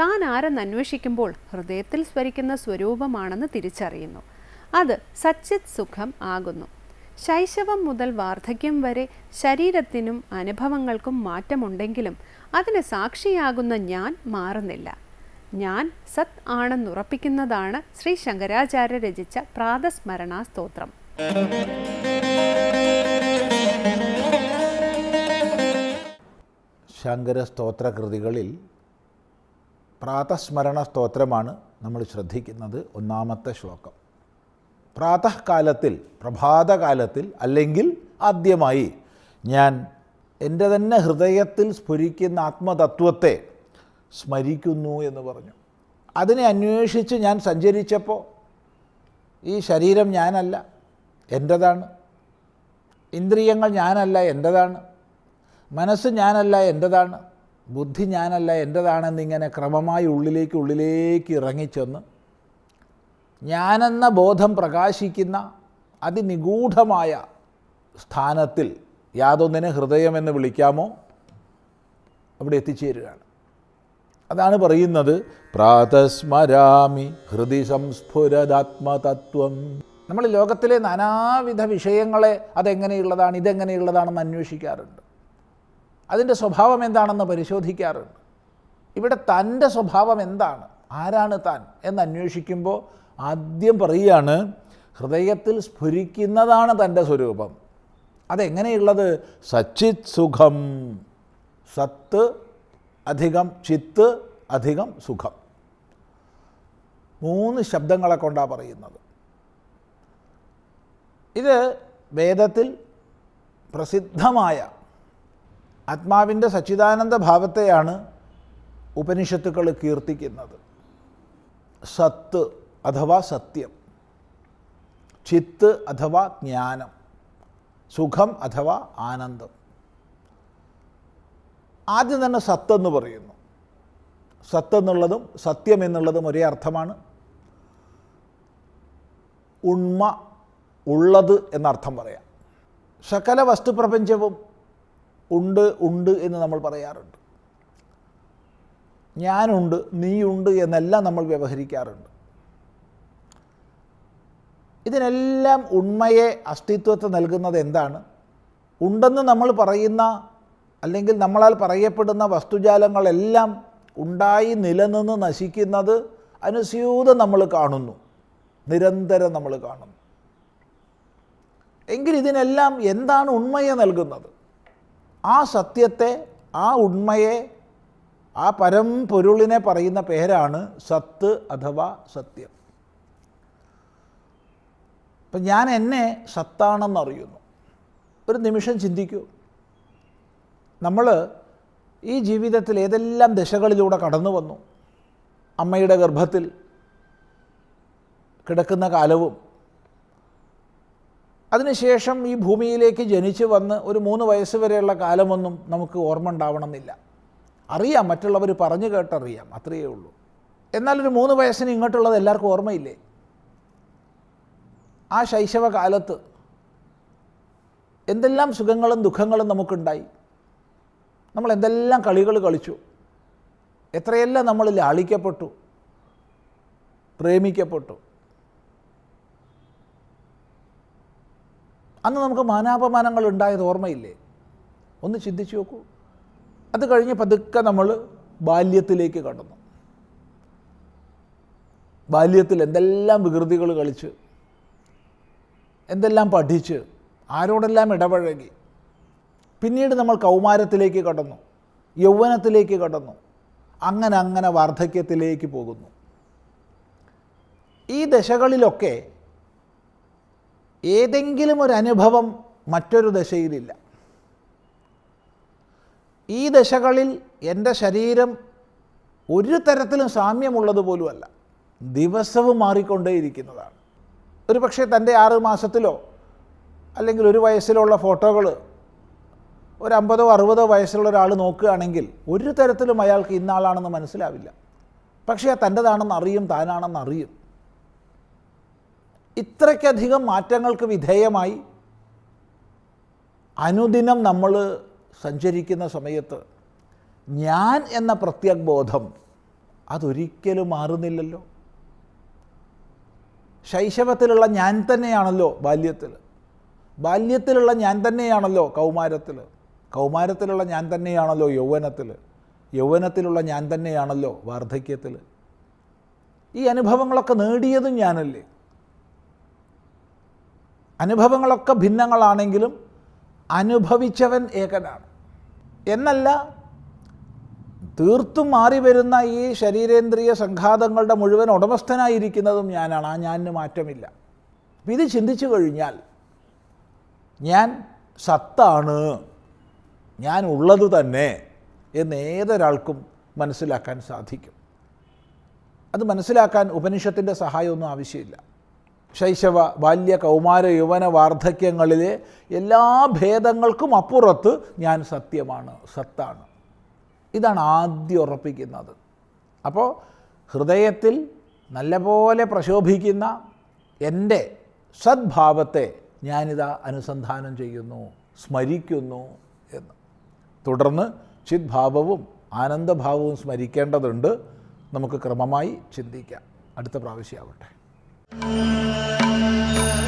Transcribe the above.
താൻ ആരെന്ന് അന്വേഷിക്കുമ്പോൾ ഹൃദയത്തിൽ സ്മരിക്കുന്ന സ്വരൂപമാണെന്ന് തിരിച്ചറിയുന്നു. അത് സച്ചിത് സുഖം ആകുന്നു. ശൈശവം മുതൽ വാർദ്ധക്യം വരെ ശരീരത്തിനും അനുഭവങ്ങൾക്കും മാറ്റമുണ്ടെങ്കിലും അതിന് സാക്ഷിയാകുന്ന ഞാൻ മാറുന്നില്ല. ഞാൻ സത് ആണെന്നുറപ്പിക്കുന്നതാണ് ശ്രീ ശങ്കരാചാര്യ രചിച്ച പ്രാതസ്മരണാ സ്തോത്രം ശങ്കര സ്തോത്രകൃതികളിൽ പ്രാതസ്മരണ സ്തോത്രമാണ് നമ്മൾ ശ്രദ്ധിക്കുന്നത് ഒന്നാമത്തെ ശ്ലോകം. പ്രാതകാലത്തിൽ പ്രഭാതകാലത്തിൽ അല്ലെങ്കിൽ ആദ്യമായി ഞാൻ എന്റെ തന്നെ ഹൃദയത്തിൽ സ്ഫുരിക്കുന്ന ആത്മതത്വത്തെ സ്മരിക്കുന്നു എന്ന് പറഞ്ഞു. അതിനെ അന്വേഷിച്ച് ഞാൻ സഞ്ചരിച്ചപ്പോൾ ഈ ശരീരം ഞാനല്ല എന്റെതാണ്. ഇന്ദ്രിയങ്ങൾ ഞാനല്ല എന്റെതാണ്. മനസ്സ് ഞാനല്ല എന്റെതാണ്. ബുദ്ധി ഞാനല്ല എന്റെതാണെന്നിങ്ങനെ ക്രമമായി ഉള്ളിലേക്ക് ഉള്ളിലേക്ക് ഇറങ്ങിച്ചെന്ന് ഞാനെന്ന ബോധം പ്രകാശിക്കുന്ന അതിനിഗൂഢമായ സ്ഥാനത്തിൽ യാതൊന്നിനെ ഹൃദയമെന്ന് വിളിക്കാമോ? അവിടെ എത്തിച്ചേരുകയാണ്. അതാണ് പറയുന്നത് പ്രാതസ്മരാമി ഹൃദി സംസ്ഫുരദാത്മതത്വം. നമ്മൾ ലോകത്തിലെ നാനാവിധ വിഷയങ്ങളെ അതെങ്ങനെയുള്ളതാണ് ഇതെങ്ങനെയുള്ളതാണെന്ന് അന്വേഷിക്കാറുണ്ട്. അതിന്റെ സ്വഭാവം എന്താണെന്ന് പരിശോധിക്കാറുണ്ട്. ഇവിടെ തന്റെ സ്വഭാവം എന്താണ്? ആരാണ് താൻ? എന്ന് അന്വേഷിക്കുമ്പോൾ ആദ്യം പറയുകയാണ് ഹൃദയത്തിൽ സ്ഫുരിക്കുന്നതാണ് തന്റെ സ്വരൂപം. അതെങ്ങനെയുള്ളത്? സച്ചിത് സുഖം. സത്ത് അധികം ചിത്ത് അധികം സുഖം. മൂന്ന് ശബ്ദങ്ങളെ കൊണ്ടാണ് പറയുന്നത്. ഇത് വേദത്തിൽ പ്രസിദ്ധമായ ആത്മാവിന്റെ സച്ചിദാനന്ദ ഭാവത്തെയാണ് ഉപനിഷത്തുക്കൾ കീർത്തിക്കുന്നത്. സത്ത് അഥവാ സത്യം. ചിത്ത് അഥവാ ജ്ഞാനം. സുഖം അഥവാ ആനന്ദം. ആദ്യം തന്നെ സത്തെന്ന് പറയുന്നു. സത്തെന്നുള്ളതും സത്യം എന്നുള്ളതും ഒരേ അർത്ഥമാണ്. ഉണ്മ ഉള്ളത് എന്നർത്ഥം പറയാം. സകല വസ്തുപ്രപഞ്ചവും ഉണ്ട് ഉണ്ട് എന്ന് നമ്മൾ പറയാറുണ്ട്. ഞാനുണ്ട് നീയുണ്ട് എന്നെല്ലാം നമ്മൾ വ്യവഹരിക്കാറുണ്ട്. ഇതിനെല്ലാം ഉണ്മയെ അസ്തിത്വത്തെ നൽകുന്നത് എന്താണ്? ഉണ്ടെന്ന് നമ്മൾ പറയുന്ന അല്ലെങ്കിൽ നമ്മളാൽ പറയപ്പെടുന്ന വസ്തുജാലങ്ങളെല്ലാം ഉണ്ടായി നിലനിന്ന് നശിക്കുന്നത് അനുസ്യൂതം നമ്മൾ കാണുന്നു. നിരന്തരം നമ്മൾ കാണുന്നു. എങ്കിൽ ഇതിനെല്ലാം എന്താണ് ഉണ്മയെ നൽകുന്നത്? ആ സത്യത്തെ ആ ഉണ്മയെ ആ പരം പരംപൊരുളിനെ പറയുന്ന പേരാണ് സത്ത് അഥവാ സത്യം. അപ്പം ഞാൻ എന്നെ സത്താണെന്നറിയുന്നു ഒരു നിമിഷം ചിന്തിക്കൂ. നമ്മൾ ഈ ജീവിതത്തിൽ ഏതെല്ലാം ദശകളിലൂടെ കടന്നു വന്നു? അമ്മയുടെ ഗർഭത്തിൽ കിടക്കുന്ന കാലവും അതിനുശേഷം ഈ ഭൂമിയിലേക്ക് ജനിച്ചു വന്ന് ഒരു മൂന്ന് വയസ്സ് വരെയുള്ള കാലമൊന്നും നമുക്ക് ഓർമ്മ ഉണ്ടാവണമെന്നില്ല. അറിയാം മറ്റുള്ളവർ പറഞ്ഞു കേട്ടറിയാം അത്രയേ ഉള്ളൂ. എന്നാൽ ഒരു മൂന്ന് വയസ്സിന് ഇങ്ങോട്ടുള്ളത് എല്ലാവർക്കും ഓർമ്മയില്ലേ? ആ ശൈശവകാലത്ത് എന്തെല്ലാം സുഖങ്ങളും ദുഃഖങ്ങളും നമുക്കുണ്ടായി. നമ്മൾ എന്തെല്ലാം കളികൾ കളിച്ചു. എത്രയെല്ലാം നമ്മൾ ലാളിക്കപ്പെട്ടു പ്രേമിക്കപ്പെട്ടു. അന്ന് നമുക്ക് മാനാപമാനങ്ങൾ ഉണ്ടായത് ഓർമ്മയില്ലേ? ഒന്ന് ചിന്തിച്ചു നോക്കൂ. അത് കഴിഞ്ഞ് പതുക്കെ നമ്മൾ ബാല്യത്തിലേക്ക് കടന്നു. ബാല്യത്തിൽ എന്തെല്ലാം വികൃതികൾ കളിച്ച് എന്തെല്ലാം പഠിച്ച് ആരോടെല്ലാം ഇടപഴകി. പിന്നീട് നമ്മൾ കൗമാരത്തിലേക്ക് കടന്നു യൗവനത്തിലേക്ക് കടന്നു അങ്ങനെ അങ്ങനെ വാർദ്ധക്യത്തിലേക്ക് പോകുന്നു. ഈ ദശകളിലൊക്കെ ഏതെങ്കിലും ഒരു അനുഭവം മറ്റൊരു ദശയിലില്ല. ഈ ദശകളിൽ എന്റെ ശരീരം ഒരു തരത്തിലും സാമ്യമുള്ളതുപോലുമല്ല ദിവസവും മാറിക്കൊണ്ടേയിരിക്കുന്നതാണ്. ഒരു പക്ഷേ തന്റെ ആറ് മാസത്തിലോ അല്ലെങ്കിൽ ഒരു വയസ്സിലോ ഉള്ള ഫോട്ടോകൾ ഒരു അമ്പതോ അറുപതോ വയസ്സുള്ള ഒരാൾ നോക്കുകയാണെങ്കിൽ ഒരു തരത്തിലും അയാൾക്ക് ഇന്നാളാണെന്ന് മനസ്സിലാവില്ല. പക്ഷേ ആ തന്റെതാണെന്ന് അറിയും താനാണെന്ന് അറിയും. ഇത്രയ്ക്കധികം മാറ്റങ്ങൾക്ക് വിധേയമായി അനുദിനം നമ്മൾ സഞ്ചരിക്കുന്ന സമയത്ത് ഞാൻ എന്ന പ്രത്യഗ്ബോധം അതൊരിക്കലും മാറുന്നില്ലല്ലോ. ശൈശവത്തിലുള്ള ഞാൻ തന്നെയാണല്ലോ ബാല്യത്തിൽ. ബാല്യത്തിലുള്ള ഞാൻ തന്നെയാണല്ലോ കൗമാരത്തിൽ. കൗമാരത്തിലുള്ള ഞാൻ തന്നെയാണല്ലോ യൗവനത്തിൽ. യൗവനത്തിലുള്ള ഞാൻ തന്നെയാണല്ലോ വാർദ്ധക്യത്തിൽ. ഈ അനുഭവങ്ങളൊക്കെ നേടിയതും ഞാനല്ലേ? അനുഭവങ്ങളൊക്കെ ഭിന്നങ്ങളാണെങ്കിലും അനുഭവിച്ചവൻ ഏകനാണ്. എന്നല്ല തീർത്തും മാറി വരുന്ന ഈ ശരീരേന്ദ്രിയ സംഘാതങ്ങളുടെ മുഴുവൻ ഉടമസ്ഥനായിരിക്കുന്നതും ഞാനാണ്. ആ ഞാനിന് മാറ്റമില്ല. അപ്പം ഇത് ചിന്തിച്ചു കഴിഞ്ഞാൽ ഞാൻ സത്താണ്. ഞാൻ ഉള്ളത് തന്നെ എന്ന് ഏതൊരാൾക്കും മനസ്സിലാക്കാൻ സാധിക്കും. അത് മനസ്സിലാക്കാൻ ഉപനിഷത്തിന്റെ സഹായമൊന്നും ആവശ്യമില്ല. ശൈശവ ബാല്യ കൗമാര യൗവന വാർദ്ധക്യങ്ങളിലെ എല്ലാ ഭേദങ്ങൾക്കും അപ്പുറത്ത് ഞാൻ സത്യമാണ് സത്താണ്. ഇതാണ് ആദ്യം ഉറപ്പിക്കുന്നത്. അപ്പോൾ ഹൃദയത്തിൽ നല്ലപോലെ പ്രശോഭിക്കുന്ന എന്റെ സദ്ഭാവത്തെ ഞാനിതാ അനുസന്ധാനം ചെയ്യുന്നു സ്മരിക്കുന്നു എന്ന്. തുടർന്ന് ചിദ്ഭാവവും ആനന്ദഭാവവും സ്മരിക്കേണ്ടതുണ്ട്. നമുക്ക് ക്രമമായി ചിന്തിക്കാം. അടുത്ത പ്രാവശ്യമാവട്ടെ Música